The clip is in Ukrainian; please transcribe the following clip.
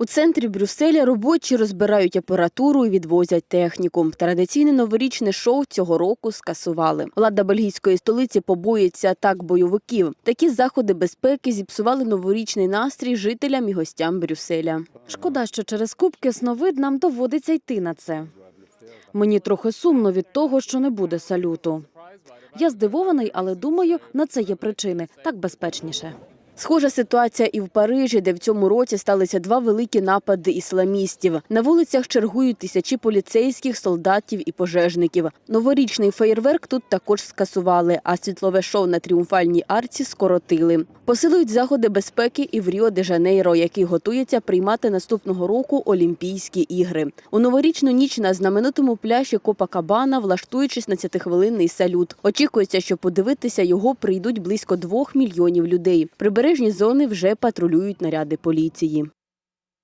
У центрі Брюсселя робочі розбирають апаратуру і відвозять техніку. Традиційне новорічне шоу цього року скасували. Влада бельгійської столиці побоїться атак бойовиків. Такі заходи безпеки зіпсували новорічний настрій жителям і гостям Брюсселя. Шкода, що через кубки сновид нам доводиться йти на це. Мені трохи сумно від того, що не буде салюту. Я здивований, але думаю, на це є причини так безпечніше. Схожа ситуація і в Парижі, де в цьому році сталися два великі напади ісламістів. На вулицях чергують тисячі поліцейських, солдатів і пожежників. Новорічний феєрверк тут також скасували, а світлове шоу на тріумфальній арці скоротили. Посилують заходи безпеки і в Ріо де Жанейро, який готується приймати наступного року Олімпійські ігри. У новорічну ніч на знаменитому пляжі Копакабана влаштують 16-хвилинний салют. Очікується, що подивитися його прийдуть близько двох мільйонів людей. Прибережні зони вже патрулюють наряди поліції.